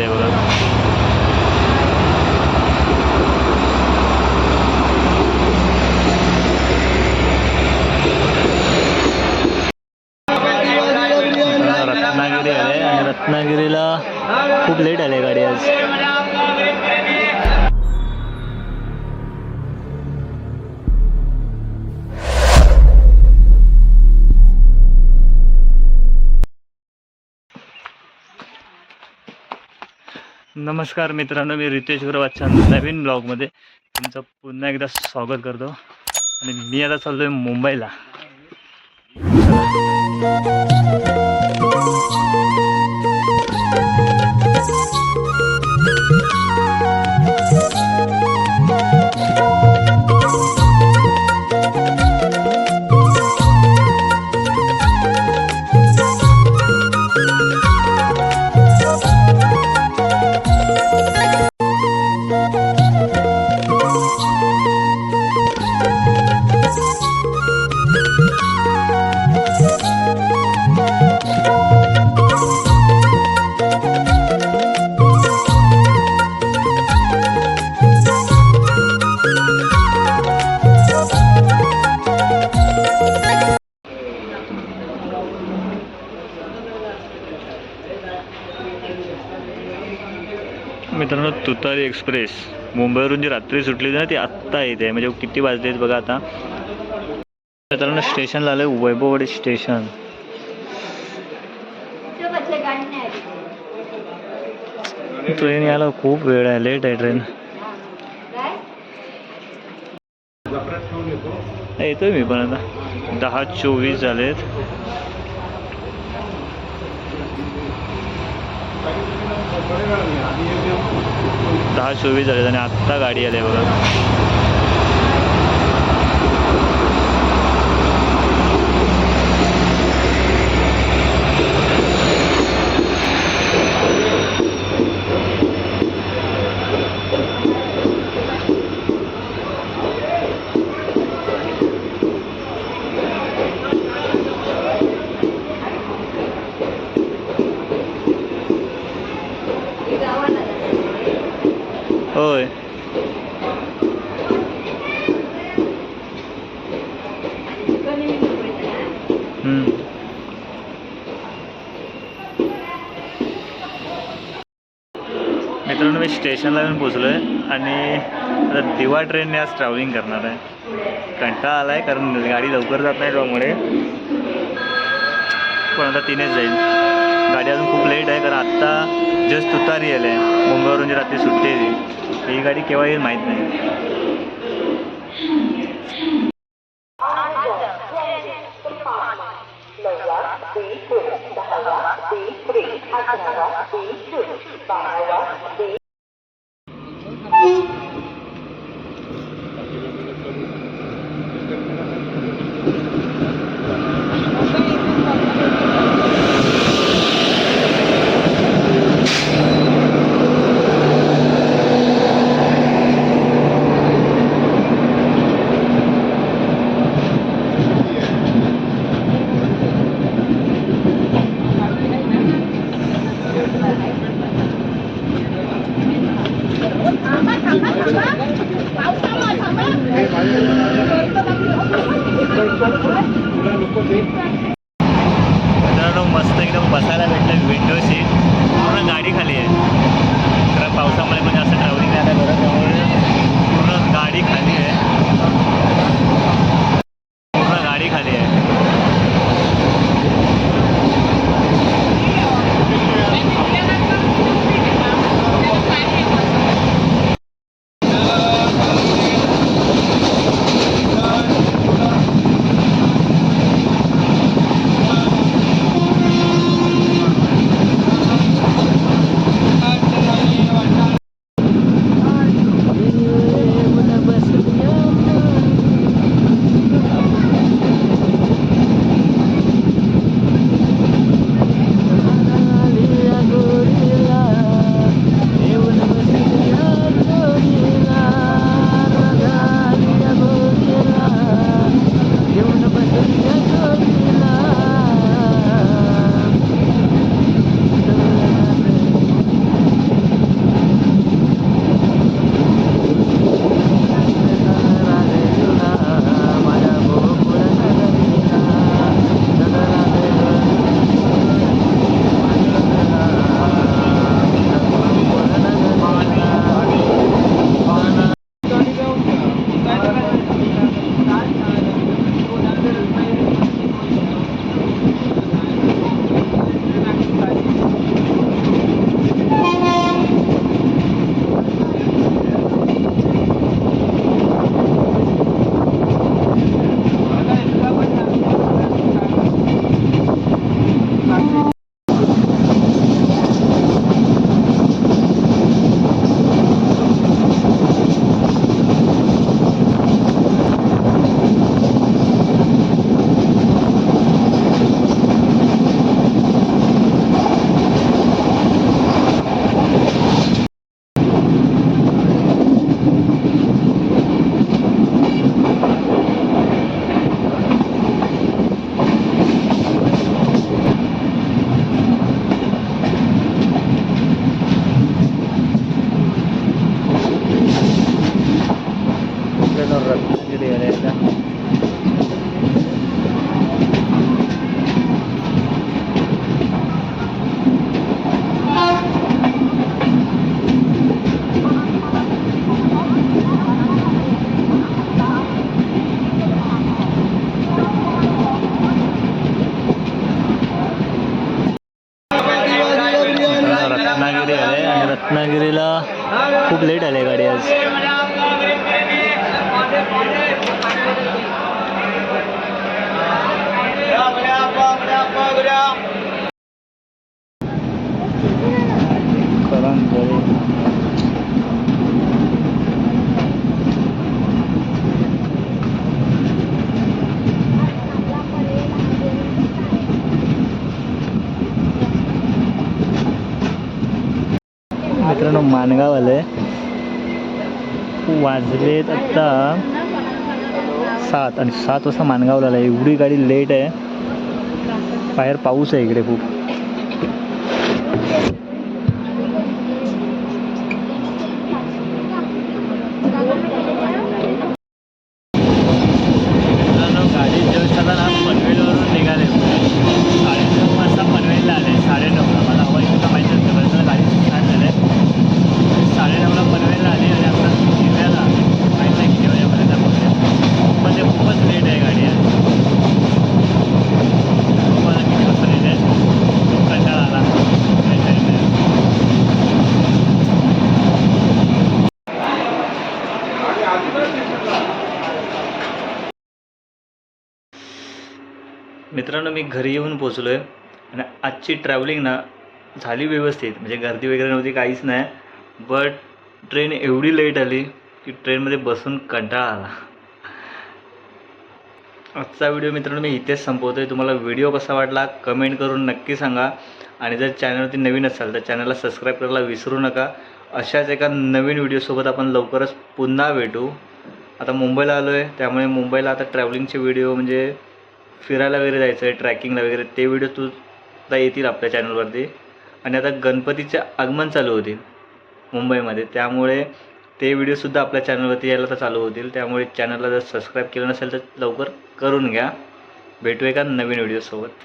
ते बघा. रत्नागिरी आले आणि रत्नागिरीला खूप लेट आले गाडी आज. नमस्कार मित्रांनो मी रितेश गुरवाच्या नवीन ब्लॉगमध्ये तुमचं पुन्हा एकदा स्वागत करतो. आणि मी आता चाललो आहे मुंबईला. मित्रांनो तुतारी एक्सप्रेस. मुंबईवरून जी रात्री सुटली ना ती आत्ता येते. म्हणजे किती वाजलेत बघा आता. मित्रांनो स्टेशनला आलं वैभववाडी स्टेशन. ट्रेन यायला खूप वेळ आहे. लेट आहे ट्रेन. येतोय मी पण आता. दहा चोवीस झालेत. दहा चोवीस झाले आणि आत्ता गाडी आली बघा. होय. मित्रांनो मी स्टेशनला येऊन पोचलो आहे आणि आता दिवा ट्रेनने आज ट्रॅव्हलिंग करणार आहे. कंटाळा आला आहे कारण गाडी लवकर जात नाही त्यामुळे. पण आता तिनेच जाईल. गाडी अजून खूप लेट आहे कारण आत्ता जस्ट तुतारी आली आहे. मुंबईवरून जी रात्री सुट्टी आहे ही गाडी केव्हा येईल माहीत नाही. मित्रांनो मस्त एकदम बसायला भेटलं विंडो सीट पूर्ण गाडी खाली आहे. कारण पावसामुळे म्हणजे असं ट्रॅव्हलिंग नाही आता त्यामुळे पूर्ण गाडी खाली आहे. आहे आणि रत्नागिरीला खूप लेट आली आहे गाडी आज. मित्रांनो मानगाव आलंय. वाजलेत आत्ता सात आणि सात वाजता मानगावला आलं एवढी गाडी लेट आहे. बाहेर पाऊस आहे इकडे खूप मित्रांनो गाडी जस्ट आता ना पनवेलवरून निघाले साडेनऊ वाजता पनवेलला आले साडेनऊला मला हवा इथं माहिती नसतं बरं चला गाडी स्टार्ट झाले साडेनऊला पनवेलला आले आणि आता जिल्ह्याला माहीत नाही किती वाजेपर्यंत पोहोचले पण ते खूपच लेट आहे गाडी आहे मला किती वाजता लेट आहे खूप कंटाळा आला काहीतरी नाही. मित्रांनो मी घरी येऊन पोचलो आहे आणि आजची ट्रॅव्हलिंग ना झाली व्यवस्थित. म्हणजे गर्दी वगैरे नव्हती काहीच नाही. बट ट्रेन एवढी लेट आली की ट्रेनमध्ये बसून कंटाळा आला. आजचा व्हिडिओ मित्रांनो मी इथेच संपवतो आहे तुम्हाला व्हिडिओ कसा वाटला कमेंट करून नक्की सांगा. आणि जर चॅनलवरती नवीन असाल तर चॅनलला सबस्क्राईब करायला विसरू नका. अशाच एका नवीन व्हिडिओसोबत आपण लवकरच पुन्हा भेटू. आता मुंबईला आलो आहे त्यामुळे मुंबईला आता ट्रॅव्हलिंगचे व्हिडिओ म्हणजे फिरायला वगैरे जायचं आहे ट्रॅकिंगला वगैरे ते व्हिडिओ तुला येतील आपल्या चॅनलवरती आणि आता गणपतीचे आगमन चालू होतील मुंबईमध्ये. त्यामुळे ते व्हिडिओसुद्धा आपल्या चॅनलवरती यायला तर चालू होतील. त्यामुळे चॅनलला जर सबस्क्राईब केलं नसेल तर लवकर करून घ्या. भेटू एका नवीन व्हिडिओसोबत